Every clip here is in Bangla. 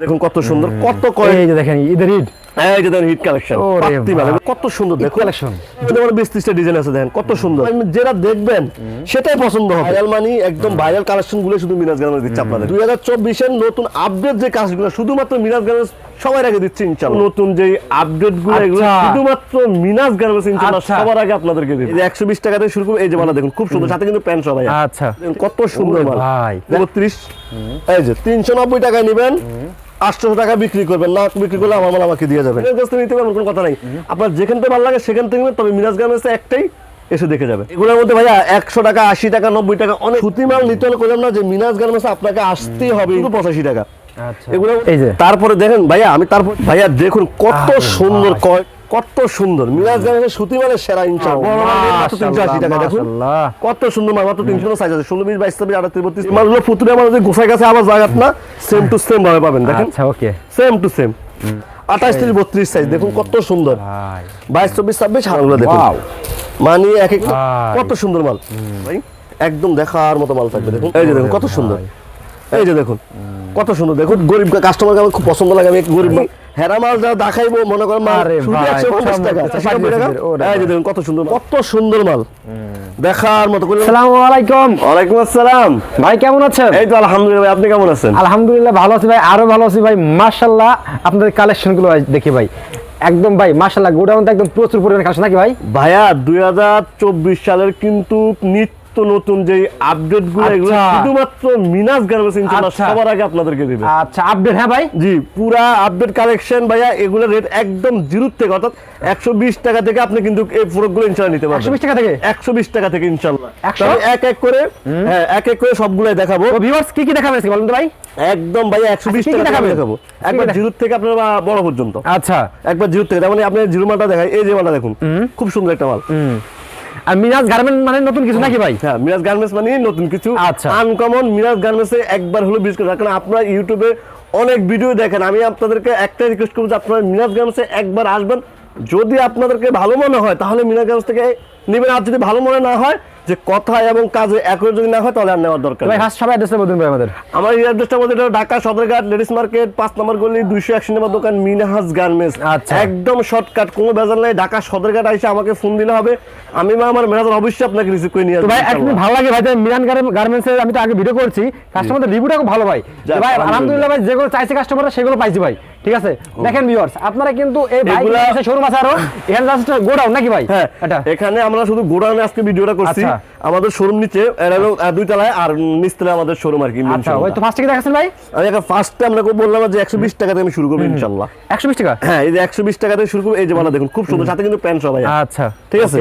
দেখুন কত সুন্দর কত এই যে দেখেন ঈদের ঈদ। এই যে দেখেন হিট কালেকশন কত সুন্দর দেখুন। কালেকশন বিশ ত্রিশটা ডিজাইন আছে দেখেন কত সুন্দর। যেটা দেখবেন সেটাই পছন্দ হবে। ভাইরাল মানি একদম ভাইরাল কালেকশনগুলো শুধু গার্মেন্টস দিচ্ছে আপনাদের। দুই হাজার চব্বিশের নতুন আপডেট যে কাজগুলো শুধুমাত্র গার্মেন্টস সবার আগে দিচ্ছে ইনশাল্লাহ নতুন যে আপডেটগুলো এগুলো আচ্ছা। শুধুমাত্র মিনাজ গার্মেন্টস ইনশাল্লাহ আচ্ছা। সবার আগে আপনাদেরকে একশো বিশ টাকা থেকে শুরু করব এই যে মালা দেখুন খুব সুন্দর। সাথে কিন্তু প্যান্ট সবাই আচ্ছা। কত সুন্দর মাল। ভাই। বত্রিশ। এই যে তিনশো নব্বই টাকায় নেবেন। আটশো টাকা বিক্রি করবেন লাখ বিক্রি করলে আমার মাল আমাকে দিয়ে যাবেন। থেকে নিতে পারবেন কোনো কথা নাই। আপনার যেখান থেকে ভালো লাগে সেখান থেকে তবে মিরাজ গার্মেন্টস একটাই এসে দেখে যাবে। এগুলোর মধ্যে ভাইয়া একশো টাকা আশি টাকা নব্বই টাকা অনেক সুতি মাল নিতে হলে করলাম না যে মিনাজ গার্মেন্টস আপনাকে আসতেই হবে কিন্তু পঁচাশি টাকা। আচ্ছা। এগুলো এই যে। তারপরে দেখেন ভাইয়া আমি তারপর ভাইয়া দেখুন কত সুন্দর কয় কত সুন্দর। মিরাজ গার্মেন্টস সুতি মালের সেরা টাকা দেখুন। কত সুন্দর মাল মাত্র তিনশো সাইজ আছে। ষোলো বিশ বাইশ ছাব্বিশ আঠাশ বত্রিশ মালগুলো ফুতুরে আমার যে গোসাই কাছে আবার জায়গাত না সেম টু সেম ভাবে পাবেন দেখেন। ওকে সেম টু সেম আঠাশ থেকে বত্রিশ সাইজ দেখুন কত সুন্দর। বাইশ চব্বিশ ছাব্বিশ হারগুলো দেখুন. মানে এক এক কত সুন্দর মাল। ভাই একদম দেখার মতো মাল থাকবে দেখুন। এই যে দেখুন কত সুন্দর। এই যে দেখুন। কত সুন্দর। দেখুন গরিব কাস্টমারকে আমার খুব পছন্দ লাগে। আমি গরিব হেরা মাল যা দেখাইবো মনে করেন মাল আরে শুধু ভাই, 150 টাকা, চমৎকার, 190 টাকা। ওরে এই যে দেখুন কত সুন্দর কত সুন্দর মাল। দেখার মতো করে আসসালামু আলাইকুম। ওয়ালাইকুম আসসালাম। ভাই কেমন আছেন? এই তো আলহামদুলিল্লাহ ভাই, আপনি কেমন আছেন? আলহামদুলিল্লাহ ভালো আছি ভাই আরও ভালো আছি ভাই। মাশাল্লাহ আপনাদের কালেকশনগুলো দেখি ভাই। একদম ভাই মাশাল্লাহ গোডাউন একদম প্রচুর পরিমাণে কালেকশন নাকি ভাই? ভাইয়া দুই হাজার চব্বিশ সালের কিন্তু নিত্য নতুন যে আপডেটগুলো এগুলো আচ্ছা। শুধুমাত্র মিনাজ গার্মেন্টস ইনশাআল্লাহ আচ্ছা। সবার আগে আপনাদেরকে দিবে। আচ্ছা আপডেট হ্যাঁ ভাই? জি পুরা আপডেট কালেকশন ভাইয়া এগুলো রেট একদম জিরো থেকে অর্থাৎ একশো বিশ টাকা থেকে আপনি কিন্তু এই প্রোডাক্টগুলো ইনশাল্লাহ নিতে পারবেন। বিশ টাকা থেকে? একশো বিশ টাকা থেকে ইনশাল্লাহ 100? এক এক করে হ্যাঁ এক এক করে সবগুলাই দেখাবো। তো ভিউয়ার্স কি কি দেখাবেন আজকে বলুন তো ভাই? একদম একশো বিশ আচ্ছা, কি কি টাকা দেখাবো। দেখাবো একবার? জিরো থেকে আপনার বড় পর্যন্ত। আচ্ছা। একবার জিরো থেকে তার মানে আপনি জিরো মালটা দেখাই এই যে মালটা দেখুন খুব সুন্দর একটা মাল। আর মিরাজ গার্মেন্ট মানে নতুন কিছু নাকি ভাই? হ্যাঁ মিরাজ গার্মেন্টস মানে নতুন কিছু। আচ্ছা। আনকমন মিরাজ গার্মেন্টসে একবার হলো করুন। কারণ আপনারা ইউটিউবে অনেক ভিডিও দেখেন। আমি আপনাদেরকে একটাই রিকোয়েস্ট করব যে আপনারা মিরাজ গার্মেন্টসে একবার আসবেন। যদি আপনাদেরকে ভালো মনে হয় তাহলে মিরাজ গার্মেন্টস থেকে নেবেন। আর যদি ভালো মনে না হয় যে কথা এবং কাজে একই যদি না হয় তাহলে আর নেওয়ার দরকার ভাই। ফার্স্ট সবাই অ্যাড্রেসটা বলুন ভাই আমাদের আমার এই অ্যাড্রেসটা মধ্যে এটা ঢাকা সদরঘাট লেডিস মার্কেট পাঁচ নম্বর গলি দুইশো একশো নম্বর দোকান মিনহাজ গার্মেন্টস আচ্ছা। একদম শর্টকাট কোনো বেজাল নাই ঢাকা সদরঘাট এসে আমাকে ফোন দিলে হবে আমি বা আমার ম্যানেজার অবশ্যই আপনাকে রিসিভ করে নিয়ে আসব ভাই একদম। ভালো লাগে ভাই যে মিরান গার্মেন্টস এর আমি তো আগে ভিডিও করছি কাস্টমারদের রিভিউটা খুব ভালো ভাই ভাই। আলহামদুলিল্লাহ ভাই যেগুলো চাইছে কাস্টমাররা সেগুলো পাইছি ভাই ঠিক আছে? দেখেন ভিউয়ার্স আপনারা কিন্তু এই ভাই এগুলা- শোরুম আছে আরও। এখানে জাস্ট গোডাউন নাকি ভাই? হ্যাঁ এটা। এখানে আমরা শুধু গোডাউনে আজকে ভিডিওটা করছি। আচ্ছা। আমাদের শোরুম নিচে এটা হলো, দুই তলায় আর নিচতলায় আমাদের শোরুম আর কি আচ্ছা ওই তো ফার্স্টে কি দেখাচ্ছেন ভাই? আমি এখন ফার্স্টে আমরা বললাম যে একশো বিশ টাকা থেকে আমি শুরু করব একশো বিশ টাকা? হ্যাঁ এই যে একশো বিশ টাকা থেকে শুরু করব এই যে মালা দেখুন খুব সুন্দর সাথে কিন্তু প্যান্ট সবাই আচ্ছা। ঠিক আছে?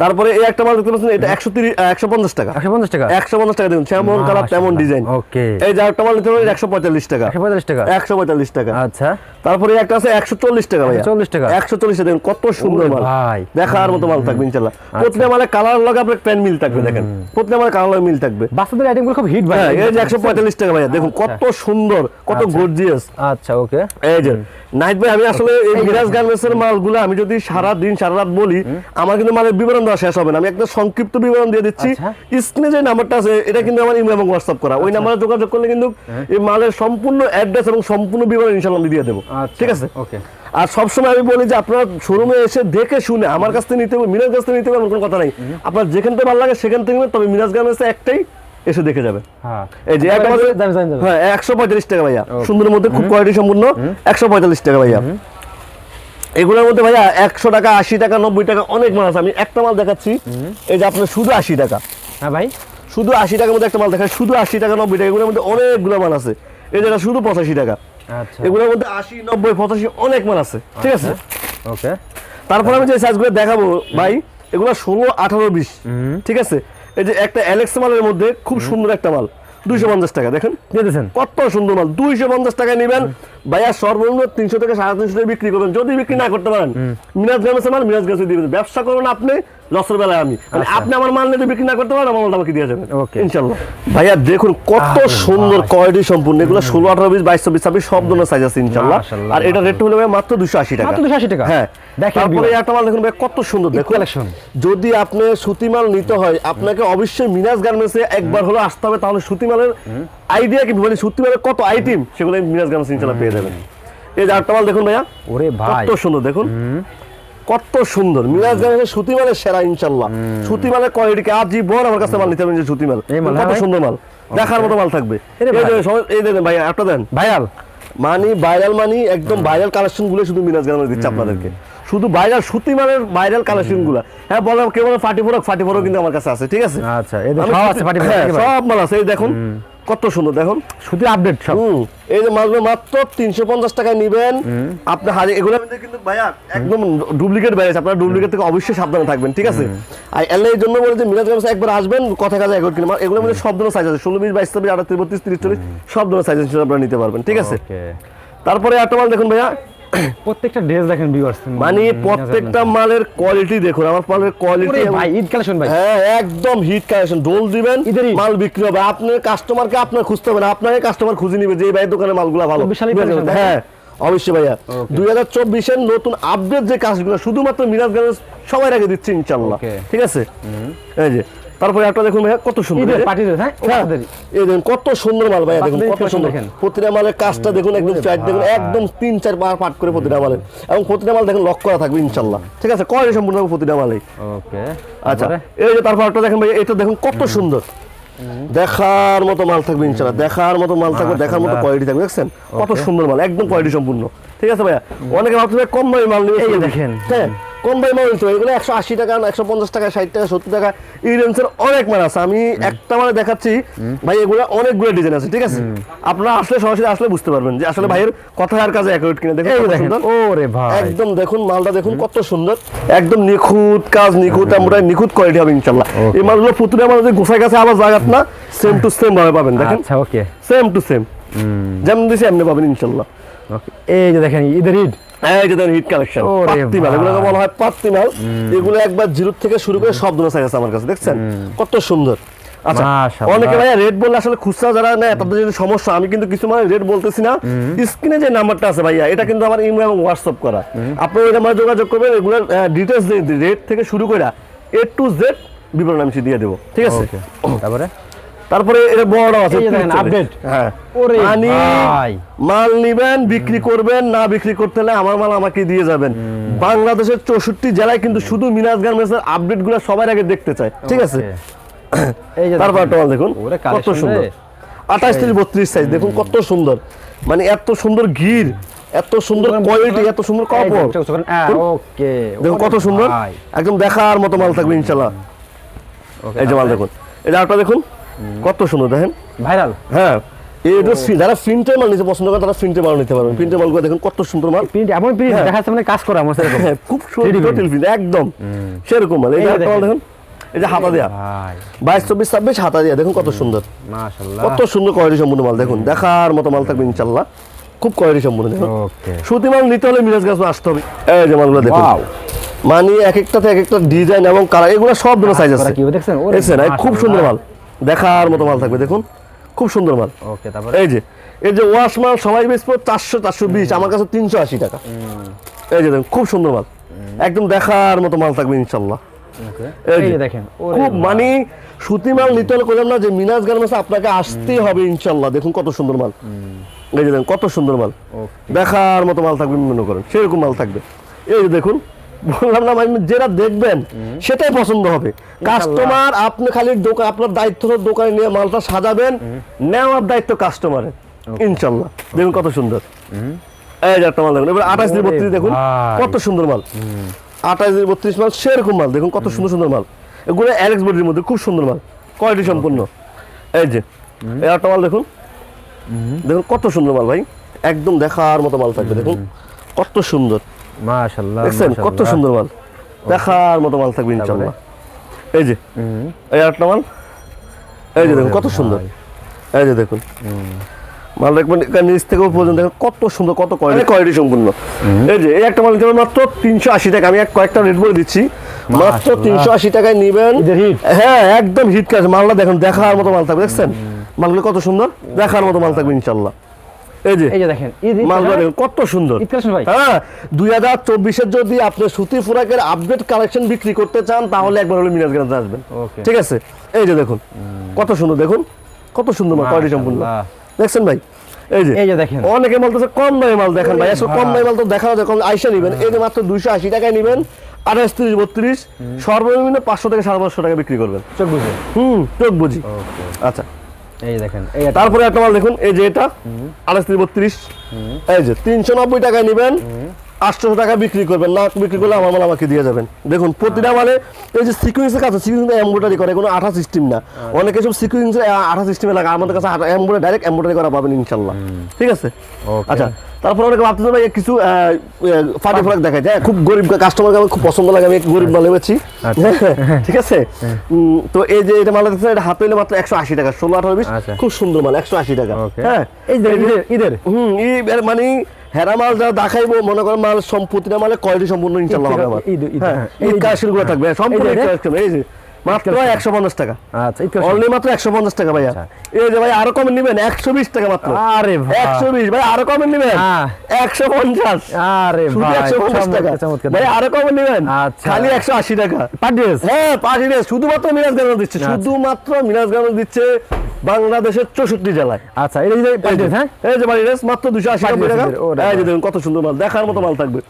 তারপরে এই একটা মাল দেখতে পাচ্ছেন এটা একশো তিরিশ একশো পঞ্চাশ টাকা। একশো পঞ্চাশ টাকা? একশো পঞ্চাশ টাকা দেখুন যেমন কালার তেমন ডিজাইন। ওকে। এই যে একটা মাল নিতে পারেন একশো পঁয়তাল্লিশ টাকা। একশো পঁয়তাল্লিশ টাকা? একশো পঁয়তাল্লিশ টাকা। আচ্ছা। তারপরে একটা আছে একশো চল্লিশ টাকা ভাইয়া। 140 টাকা। একশো চল্লিশ দেখুন কত সুন্দর মাল। ভাই। দেখার মতো মাল থাকবে ইনশাল্লাহ প্রত্যেক মালে কালার লগে আপনার প্যান্ট মিল থাকবে দেখেন। প্রত্যেক মালে কালার লগে মিল থাকবে। বাচ্চাদের আইটেমগুলো খুব হিট ভাই। হ্যাঁ এই যে একশো পঁয়তাল্লিশ টাকা ভাইয়া। দেখুন কত সুন্দর কত গর্জিয়াস আচ্ছা ওকে। এই যে নাইট ভাই আমি আসলে এই মিরাজ গার্মেন্টস এর মালগুলো আমি যদি সারা দিন সারা রাত বলি আমার কিন্তু মালের বিবরণ দেওয়া শেষ হবে না। আমি একটা সংক্ষিপ্ত বিবরণ দিয়ে দিচ্ছি। আচ্ছা। স্ক্রিনে যে নাম্বারটা আছে এটা কিন্তু আমার ইমেল এবং হোয়াটসঅ্যাপ করা। ওই নাম্বারে যোগাযোগ করলে কিন্তু এই মালের সম্পূর্ণ অ্যাড্রেস এবং সম্পূর্ণ বিবরণ ইনশাআল্লাহ আমি দিয়ে দেবো। ঠিক আছে? ওকে। আর সবসময় আমি বলি যে আপনার শোরুমে এসে দেখে শুনে আমার কাছ থেকে নিতে হবে মিরাজ কাছ থেকে নিতে হবে এমন কোনো কথা নাই। আপনার যেখান থেকে ভালো লাগে সেখান থেকে তবে মিরাজ গার্মেন্টসে একটাই এসে দেখে যাবে। হ্যাঁ। এই যে হ্যাঁ একশো পঁয়তাল্লিশ টাকা ভাইয়া। সুন্দরের মধ্যে খুব কোয়ালিটি সম্পূর্ণ একশো পঁয়তাল্লিশ টাকা ভাইয়া। এগুলোর মধ্যে ভাইয়া একশো টাকা আশি টাকা নব্বই টাকা অনেক মাল আছে। আমি একটা মাল দেখাচ্ছি। এই যে আপনার শুধু আশি টাকা। হ্যাঁ ভাই। শুধু আশি টাকার মধ্যে একটা মাল দেখায় শুধু আশি টাকা নব্বই টাকা এগুলোর মধ্যে অনেকগুলো মাল আছে। এই জায়গা শুধু পঁচাশি টাকা। আচ্ছা। এগুলোর মধ্যে আশি নব্বই পঁচাশি অনেক মাল আছে। ঠিক আছে? ওকে। তারপরে আমি যে সাইজগুলো দেখাবো ভাই এগুলো ষোলো আঠারো বিশ। ঠিক আছে? এই যে একটা অ্যালেক্স মালের মধ্যে খুব সুন্দর একটা মাল। দুইশো পঞ্চাশ টাকা দেখেন? কত সুন্দর মাল। দুইশো পঞ্চাশ টাকায় নেবেন। ভাইয়া সর্বনিম্ন তিনশো থেকে সাড়ে তিনশো টাকা বিক্রি করবেন। যদি বিক্রি না করতে পারেন মিরাজ গামেছে মাল মিরাজ গাছে দিবেন। ব্যবসা করুন আপনি লসের বেলায় আমি। মানে আপনি আমার মাল নিয়ে বিক্রি না করতে পারেন আমার মালটা আমাকে দিয়ে যাবেন। ইনশাল্লাহ ভাইয়া দেখুন কত সুন্দর কোয়ালিটি সম্পূর্ণ। এগুলো ষোলো আঠারো বিশ বাইশ চব্বিশ ছাব্বিশ সব ধরনের সাইজ আছে ইনশাল্লাহ আর এটা রেট হলো মাত্র দুশো আশি টাকা। মাত্র 280 টাকা? হ্যাঁ। দেখেন তারপরে একটা মাল দেখুন ভাই কত সুন্দর। দেখুন যদি আপনি সুতি মাল নিতে হয় আপনাকে অবশ্যই মিনাজ গার্মেন্টসে একবার হলো আসতে হবে তাহলে সুতি মালের আইডিয়া কিন্তু মানে সত্যি মানে কত আইটেম সেগুলো মিরাজ গার্মেন্টস ইনশাল্লাহ পেয়ে যাবেন। এই যে আরেকটা মাল দেখুন ভাইয়া। ওরে ভাই। কত সুন্দর দেখুন। কত সুন্দর। মিরাজ গার্মেন্টস সুতি মালের সেরা ইনশাল্লাহ সুতি মালের কোয়ালিটি কে আজীবন আমার কাছে মাল নিতে পারবেন যে সুতি মাল। কত হ্যাঁ সুন্দর মাল। দেখার মতো মাল থাকবে। এই ভাই। যে সবাই- এই দেখেন ভাই একটা দেন। ভাইরাল। মানি ভাইরাল মানি একদম ভাইরাল কালেকশনগুলো শুধু মিরাজ গার্মেন্টস দিচ্ছে আপনাদেরকে। শুধু ভাইরাল সুতি মালের ভাইরাল কালেকশনগুলো। হ্যাঁ বললাম কেবল ফাটি ফোরক ফাটি ফোরক কিন্তু আমার কাছে আছে ঠিক আছে? আচ্ছা হ্যাঁ, সব মাল আছে। এই দেখুন কত সুন্দর দেখুন। শুধু আপডেট সব। এই যে মাছগুলো মাত্র তিনশো পঞ্চাশ টাকায় নেবেন। আপনি হাজার এগুলো কিন্তু ভাইয়া একদম ডুপ্লিকেট বেড়েছে আপনার ডুপ্লিকেট থেকে অবশ্যই সাবধানে থাকবেন ঠিক আছে? আর এলে এই জন্য বলে যে মিরাজ গামছা একবার আসবেন কথা কাজে একবার কিনে এগুলো মধ্যে সব ধরনের সাইজ আছে ষোলো বিশ বাইশ ছাব্বিশ আঠাশ বত্রিশ তিরিশ চল্লিশ সব ধরনের সাইজ আছে আপনারা নিতে পারবেন ঠিক আছে? তারপরে একটা মাল দেখুন ভাইয়া প্রত্যেকটা ড্রেস দেখেন ভিউয়ার্স মানে প্রত্যেকটা মালের কোয়ালিটি দেখুন আমার মালের কোয়ালিটি ভাই কালেকশন ভাই। হ্যাঁ একদম হিট কালেকশন ডোল দিবেন মাল বিক্রি হবে। আপনার কাস্টমারকে আপনার খুঁজতে হবে না আপনাকে কাস্টমার খুঁজে নিবে যে এই ভাইয়ের দোকানে মালগুলো ভালো? হ্যাঁ অবশ্যই ভাইয়া। দুই হাজার চব্বিশের নতুন আপডেট যে কাজগুলো শুধুমাত্র মিরাজ গার্মেন্টস সবার আগে দিচ্ছে ইনশাল্লাহ ঠিক আছে? এই যে তারপরে একটা দেখুন ভাইয়া কত সুন্দর হ্যাঁ? হ্যাঁ, এই দেখুন কত সুন্দর মাল ভাইয়া দেখুন কত সুন্দর। প্রতিটা মালের কাজটা দেখুন একদম চাইট দেখুন একদম তিন চার বার পাট করে প্রতিটা মালের। এবং প্রতিটা মাল দেখুন লক করা থাকবে ইনশাল্লাহ ঠিক আছে কয় সম্পূর্ণ প্রতিটা ওকে আচ্ছা এই যে তারপর একটা দেখেন ভাই এটা দেখুন কত সুন্দর। দেখার মতো মাল থাকবে ইনশাল্লাহ দেখার মতো মাল থাকবে দেখার মতো। কোয়ালিটি থাকবে দেখছেন? কত সুন্দর মাল একদম কোয়ালিটি সম্পূর্ণ। ঠিক আছে ভাইয়া? অনেকে ভাবছে কম দামি মাল নিয়ে দেখেন। হ্যাঁ কম দামি মাল হবে। এগুলো একশো আশি টাকা একশো পঞ্চাশ টাকা ষাট টাকা সত্তর টাকা এই রেঞ্জের অনেক মাল আছে। আমি একটা মানে দেখাচ্ছি ভাই এগুলো অনেকগুলো ডিজাইন আছে ঠিক আছে? আপনারা আসলে সরাসরি আসলে বুঝতে পারবেন যে আসলে ভাইয়ের কথা আর কাজে অ্যাকুরেট কিনে। দেখেন দেখেন। ওরে ভাই। একদম দেখুন মালটা দেখুন কত সুন্দর। একদম নিখুঁত কাজ নিখুঁত আমরা নিখুঁত কোয়ালিটি হবে ইনশাল্লাহ এই মালগুলো পুতুলে যদি গোছায় কাছে আবার জায়গাত না সেম টু সেম ভাবে পাবেন দেখেন? আচ্ছা ওকে সেম টু সেম যেমন দিছি এমনি পাবেন ইনশাল্লাহ ওকে এই যে দেখেন ঈদের ঈদ। এই যে দেখেন হিট কালেকশন পাত্তি মাল এগুলোকে বলা হয় পাত্তি মাল। এগুলো একবার জিরো থেকে শুরু করে সব ধরনের সাইজ আছে আমার কাছে দেখছেন? কত সুন্দর। আচ্ছা অনেকে ভাইয়া রেট বললে আসলে খুচরা যারা নেয় তাদের যদি সমস্যা। আমি কিন্তু কিছু মানে রেট বলতেছি না। স্ক্রিনে যে নাম্বারটা আছে ভাইয়া এটা কিন্তু আমার ইমেল এবং হোয়াটসঅ্যাপ করা। আপনি ওই নাম্বারে যোগাযোগ করবেন এগুলোর ডিটেলস রেট থেকে শুরু করে এ টু জেড বিবরণ আমি দিয়ে দেবো। ঠিক আছে? তারপরে? তারপরে এটা বড় আছে এই যে দেখেন, 30 update। হ্যাঁ। মাল নিবেন বিক্রি করবেন না বিক্রি করতে হলে আমার মাল আমাকে দিয়ে যাবেন। বাংলাদেশের চৌষট্টি জেলায় কিন্তু শুধু মিনাজ গার্মেন্টস এর আপডেটগুলো সবার আগে দেখতে চায়। ঠিক আছে? তারপর মাল দেখুন কত সুন্দর। আঠাশ থেকে বত্রিশ সাইজ দেখুন কত সুন্দর। মানে এত সুন্দর গির এত সুন্দর কোয়ালিটি এত সুন্দর কাপড়। ওকে দেখুন কত সুন্দর। একদম দেখার মতো মাল থাকবে ইনশাল্লাহ এই যে মাল দেখুন। এটা একটা দেখুন। কত সুন্দর দেখেন। ভাইরাল। হ্যাঁ এটা যারা প্রিন্টের মাল নিতে পছন্দ করে তারা প্রিন্টের মাল নিতে পারবেন। প্রিন্টের মালগুলো দেখুন কত সুন্দর মাল। প্রিন্ট এমন প্রিন্ট। দেখা যাচ্ছে মানে কাজ করা আমার সেরকম খুব সুন্দর জটিল print, একদম। সেরকম মাল। এই যে এই যে একটা মাল দেখেন। দেখুন এই যে হাতা দেয়া। বাইশ চব্বিশ ছাব্বিশ হাতা দেয়া দেখুন কত সুন্দর। কত সুন্দর কোয়ালিটি সম্পূর্ণ মাল দেখুন। দেখার মতো মাল থাকবে ইনশাল্লাহ খুব কোয়ালিটি সম্পূর্ণ দেখুন। সুতি মাল নিতে হলে মিরাজ গাছ আসতে হবে। এই যে মালগুলো দেখুন। মানে এক একটাতে এক একটা ডিজাইন এবং কালার এগুলো সব ধরনের সাইজ আছে। দেখছেন? খুব সুন্দর মাল। দেখার মতো মাল থাকবে দেখুন। খুব সুন্দর মাল। ওকে তারপরে? এই যে এই যে ওয়াশ মাল সবাই বেচবো চারশো চারশো বিশ আমার কাছে তিনশো আশি টাকা। এই যে দেখুন খুব সুন্দর মাল। একদম দেখার মতো মাল থাকবে ইনশাল্লাহ। খুব মানে সুতি মাল নিতে হলে করলাম না যে মিনাজ গার্মেন্টস আপনাকে আসতেই হবে ইনশাল্লাহ। দেখুন কত সুন্দর মাল। এই যে দেখুন কত সুন্দর মাল। দেখার মতো মাল থাকবে মনে করেন সেরকম মাল থাকবে। এই যে দেখুন বললাম না মানে যেটা দেখবেন সেটাই পছন্দ হবে। কাস্টমার আপনি খালি দোকান আপনার দায়িত্ব দোকানে নিয়ে মালটা সাজাবেন নেওয়ার দায়িত্ব কাস্টমারের ইনশাল্লাহ। দেখুন কত সুন্দর। এই যে একটা মাল দেখুন এবার আঠাশ দিয়ে বত্রিশ দেখুন কত সুন্দর মাল। আঠাশ দিয়ে বত্রিশ মাল সেরকম মাল দেখুন কত সুন্দর সুন্দর মাল। এগুলো অ্যালেক্স বডির মধ্যে খুব সুন্দর মাল কোয়ালিটি সম্পূর্ণ। এই যে এই একটা মাল দেখুন। দেখুন কত সুন্দর মাল ভাই একদম দেখার মতো মাল থাকবে দেখুন। কত সুন্দর। মাশাআল্লাহ দেখছেন? কত সুন্দর মাল। দেখার মতো মাল থাকবে এই যে এই একটা মাল। এই যে দেখুন কত সুন্দর। এই যে দেখুন। মাল দেখবেন নিচ থেকে পর্যন্ত দেখুন কত সুন্দর কত কোয়ালিটি কোয়ালিটি সম্পূর্ণ। এই যে এই একটা মাল নিতে মাত্র তিনশো আশি টাকা। আমি এক কয়েকটা রেট বলে দিচ্ছি। মাত্র তিনশো আশি টাকায় নিবেন। হ্যাঁ একদম হিট কাজ মালটা দেখুন দেখার মতো মাল থাকবে দেখছেন? মালগুলো কত সুন্দর দেখার মতো মাল থাকবে ইনশাল্লাহ এই যে। এই যে দেখেন কত সুন্দর। ভাই। হ্যাঁ দুই হাজার যদি আপনি সুতি ফুরাকের আপডেট কালেকশন বিক্রি করতে চান তাহলে একবার হলে মিনাজ আসবেন। ঠিক আছে? এই যে দেখুন কত সুন্দর দেখুন কত সুন্দর মাল কোয়ালিটি সম্পূর্ণ। দেখছেন ভাই? এই যে। এই যে দেখেন। অনেকে বলতেছে কম দামে মাল দেখেন ভাই। আসলে কম দামে মাল তো দেখা যায় কম আইসা নিবেন। এই যে মাত্র দুইশো আশি টাকায় নিবেন আঠাশ তিরিশ বত্রিশ সর্বনিম্ন পাঁচশো থেকে সাড়ে পাঁচশো টাকা বিক্রি করবেন। চোখ বুঝে। হুম চোখ বুঝি। আচ্ছা। এই দেখেন এই তারপরে একটা মাল দেখুন এই যে এটা তিরিশ বত্রিশ। এই যে তিনশো নব্বই টাকায় নেবেন আটশো টাকা বিক্রি করবেন না বিক্রি করলে আমার মাল আমাকে দিয়ে যাবেন। দেখুন প্রতিটা মালে এই যে সিকুয়েন্সের কাছে সিকুয়েন্স এমব্রয়ডারি করে কোনো আঠা সিস্টেম না। অনেকে সব সিকুয়েন্সের আঠা সিস্টেমে লাগে আমাদের কাছে এমব্রয়ডারি ডাইরেক্ট এমব্রয়ডারি করা পাবেন ইনশাল্লাহ। ঠিক আছে? আচ্ছা তারপর অনেকে ভাবতেছে ভাই কিছু ফাটি ফ্রাক দেখায়। হ্যাঁ খুব গরিব কাস্টমারকে আমার খুব পছন্দ লাগে আমি গরিব মাল নেবেছি ঠিক আছে? তো এই যে এটা মাল দেখছেন এটা হাতে হলে মাত্র একশো আশি টাকা ষোলো আঠারো বিশ। আচ্ছা। খুব সুন্দর মাল একশো আশি টাকা। হ্যাঁ? এই যে ঈদের ঈদের। হুম এই এর মানে হেরা মাল যা দেখাইবো মনে করেন মাল সম্পত্তিটা মালে কোয়ালিটি সম্পূর্ণ ইনশাল্লাহ হবে আমার। হ্যাঁ হ্যাঁ, এই ঈদ- গুলো থাকবে সম্পূর্ণ এই যে- ঈদ কালেকশন, এই যে। মাত্র কালেকশন। একশো পঞ্চাশ টাকা। আচ্ছা অনলি মাত্র একশো পঞ্চাশ টাকা ভাইয়া। আচ্ছা। এই যে ভাই আরও কমে নিবেন একশো বিশ টাকা মাত্র। আরে একশো বিশ ভাই আরও কমে নিবেন। একশো পঞ্চাশ। আরে শুধু ভাই একশো পঞ্চাশ টাকা। চমৎকার, চমৎকার ভাই আরও কমে নিবেন। খালি একশো আশি টাকা। পার্টিস? হ্যাঁ পার্টি ড্রেস শুধুমাত্র মিরাজ গার্মেন্টস দিচ্ছে। আচ্ছা। শুধুমাত্র মিরাজ গার্মেন্টস দিচ্ছে বাংলাদেশের চৌষট্টি জেলায়। আচ্ছা হ্যাঁ? এই যে মাত্র দুশো আশি টাকা। এই যে দেখুন কত সুন্দর মাল। দেখার মতো মাল থাকবে।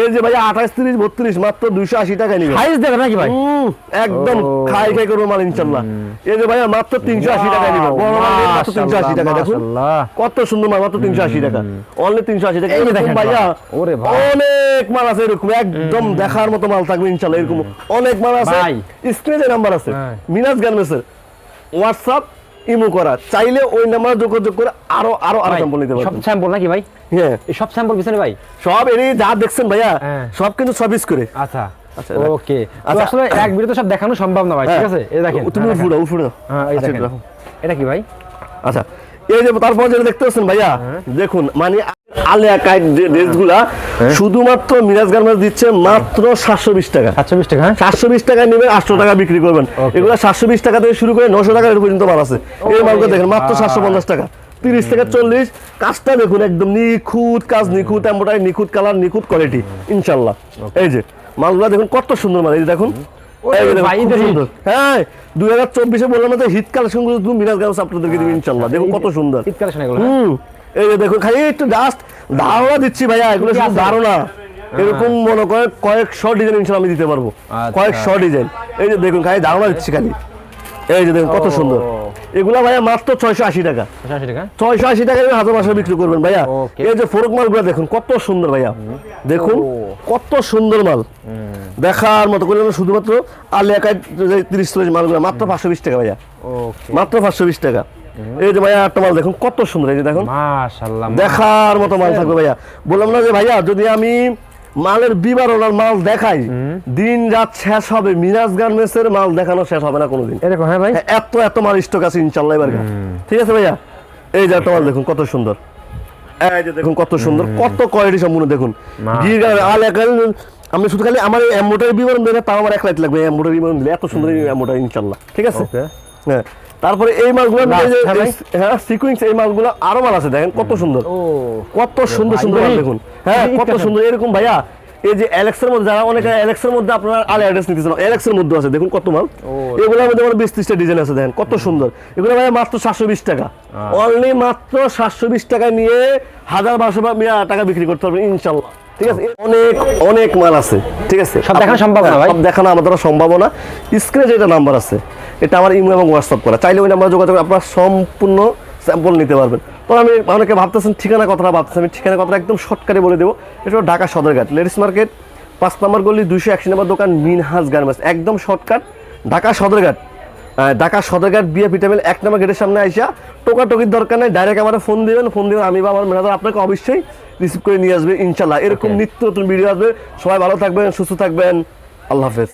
এই যে ভাই আঠাশ তিরিশ বত্রিশ মাত্র দুশো আশি টাকা নিবে নাকি ভাই? একদম। খাই খাই করব মাল ইনশাল্লাহ এই যে ভাইয়া মাত্র তিনশো আশি টাকা নিলে মাত্র তিনশো আশি টাকা দেখুন। কত সুন্দর মাল মাত্র তিনশো আশি টাকা। অনলি তিনশো আশি টাকা। এরকম ভাইয়া ওরে অনেক মাল আছে এরকম একদম দেখার মতো মাল থাকবে ইনশাল্লাহ এরকম। অনেক মাল আছে। স্ক্রিনে নাম্বার আছে হ্যাঁ। মিনাজ গার্মেন্টসের। হোয়াটসঅ্যাপ ইমো করা। চাইলে ওই নাম্বার যোগাযোগ করে আরও আরও আরও স্যাম্পল নিতে সব পারবেন। স্যাম্পল নাকি ভাই? হ্যাঁ। সব স্যাম্পল পিছনে ভাই? সব এরই যা দেখছেন ভাইয়া হ্যাঁ। সব কিন্তু সবিস করে। আচ্ছা। ওকে। আচ্ছা। আসলে এক সব দেখানো সম্ভব না ভাই ঠিক হ্যাঁ। আছে? এই দেখেন তুমি হ্যাঁ, হ্যাঁ এই আচ্ছা, দেখেন। এটা কি ভাই? আচ্ছা এই যে তারপর যেটা দেখতে পাচ্ছেন ভাইয়া হ্যাঁ। দেখুন মানে আলিয়া কাইট ড্রেসগুলা শুধুমাত্র মিরাজ গার্মেন্টস দিচ্ছে মাত্র সাতশো বিশ টাকা। সাতশো বিশ টাকা সাতশো বিশ নেবেন আটশো টাকা বিক্রি করবেন. এগুলো সাতশো বিশ টাকা থেকে শুরু করে নশো টাকা পর্যন্ত মাল আছে। এই মালগুলো দেখেন মাত্র সাতশো পঞ্চাশ টাকা। তিরিশ থেকে চল্লিশ কাজটা দেখুন একদম নিখুঁত কাজ নিখুঁত এম্বোটারি নিখুঁত কালার নিখুঁত কোয়ালিটি ইনশাল্লাহ। এই যে মালগুলো দেখুন কত সুন্দর মাল এই দেখুন। ওরে এই যে দেখুন, ভাই, খুব ঈদের হিট। সুন্দর। হ্যাঁ দুই হাজার চব্বিশে বললাম না হিট কালেকশনগুলো তুমি মিরাজ গাউস আপনাদেরকে দিবি ইনশাল্লাহ দেখুন কত সুন্দর। ঈদ কালেকশন এগুলো হ্যাঁ? হুম এই যে দেখুন খালি একটু জাস্ট ধারণা দিচ্ছি ভাইয়া এগুলো শুধু ধারণা। এরকম মনে করে কয়েকশো ডিজাইন ইনশাল্লাহ আমি দিতে পারব। কয়েক কয়েকশো ডিজাইন এই যে দেখুন খালি ধারণা দিচ্ছি খালি। এই যে দেখুন কত সুন্দর। এগুলা ভাইয়া মাত্র ছয়শো আশি টাকা। ছয়শো আশি টাকা? হাজার মাসে বিক্রি করবেন ভাইয়া। এই যে ফোরক মালগুলো দেখুন কত সুন্দর ভাইয়া। দেখুন কত সুন্দর মাল। দেখার মতো করলে শুধুমাত্র আলিয়াকায় তিরিশ চল্লিশ মালগুলো মাত্র পাঁচশো বিশ টাকা ভাইয়া। মাত্র পাঁচশো বিশ টাকা। এই যে ভাইয়া একটা মাল দেখুন কত সুন্দর এই যে দেখুন। দেখার মতো মাল থাকবে ভাইয়া। বললাম না যে ভাইয়া যদি আমি মালের বিবরণ আর মাল দেখাই। দিন রাত শেষ হবে মিরাজ গার্মেন্টসের মাল দেখানো শেষ হবে না কোনোদিন। এরকম হ্যাঁ ভাই। হ্যাঁ, এত এত মাল স্টক আছে ইনশাল্লাহ এবার ঠিক আছে ভাইয়া? এই যে মাল দেখুন কত সুন্দর। এই যে দেখুন কত সুন্দর কত কোয়ালিটি সম্পূর্ণ দেখুন। আল আমি শুধু খালি আমার এমোটার বিবরণ দেবে তাও আমার এক লাইট লাগবে এমোটার বিবরণ দিলে। এত সুন্দর এমোটার ইনশাল্লাহ ঠিক আছে? হ্যাঁ। তারপরে এই মালগুলো এই হ্যাঁ ভাই। হ্যাঁ এই মালগুলো আরও মাল আছে দেখেন কত সুন্দর। কত সুন্দর সুন্দর দেখুন। হ্যাঁ কত সুন্দর। এরকম ভাইয়া এই যে অ্যালেক্সের মধ্যে যারা অনেকে অ্যালেক্সের মধ্যে আপনার আলে অ্যাড্রেস নিতেছেন অ্যালেক্সের মধ্যে আছে দেখুন কত মাল। এগুলোর মধ্যে আমার বিশ ত্রিশটা ডিজাইন আছে দেখেন কত সুন্দর। এগুলো ভাইয়া মাত্র সাতশো বিশ টাকা। অনলি মাত্র সাতশো বিশ টাকা নিয়ে হাজার বারোশো মিয়া টাকা বিক্রি করতে পারবেন ইনশাল্লাহ। ঠিক আছে? অনেক অনেক মাল আছে। ঠিক আছে? সব দেখানো সম্ভব না ভাই? সব দেখানো আমাদের দ্বারা সম্ভব না। স্ক্রিনে যেটা নাম্বার আছে এটা আমার ইমেল এবং হোয়াটসঅ্যাপ করা। চাইলে ওই নাম্বার যোগাযোগ আপনারা সম্পূর্ণ স্যাম্পল নিতে পারবেন। তো আমি অনেকে ভাবতেছেন ঠিকানা কথাটা ভাবতেছেন আমি ঠিকানা কথাটা একদম শর্টকাটে বলে দেবো। এটা ঢাকা সদরঘাট লেডিস মার্কেট পাঁচ নম্বর গলি দুইশো একশো নম্বর দোকান মিনহাজ গার্মেন্টস। একদম শর্টকাট ঢাকা সদরঘাট। ঢাকা সদরঘাট বিয়ে ভিটামিন এক নম্বর গেটের সামনে আইসা টোকাটকির দরকার নেই ডাইরেক্ট আমার ফোন দিবেন ফোন দিবেন আমি বা আমার ম্যানেজার আপনাকে অবশ্যই রিসিভ করে নিয়ে আসবে ইনশাল্লাহ। এরকম নিত্য নতুন ভিডিও আসবে। সবাই ভালো থাকবেন সুস্থ থাকবেন। আল্লাহ হাফেজ।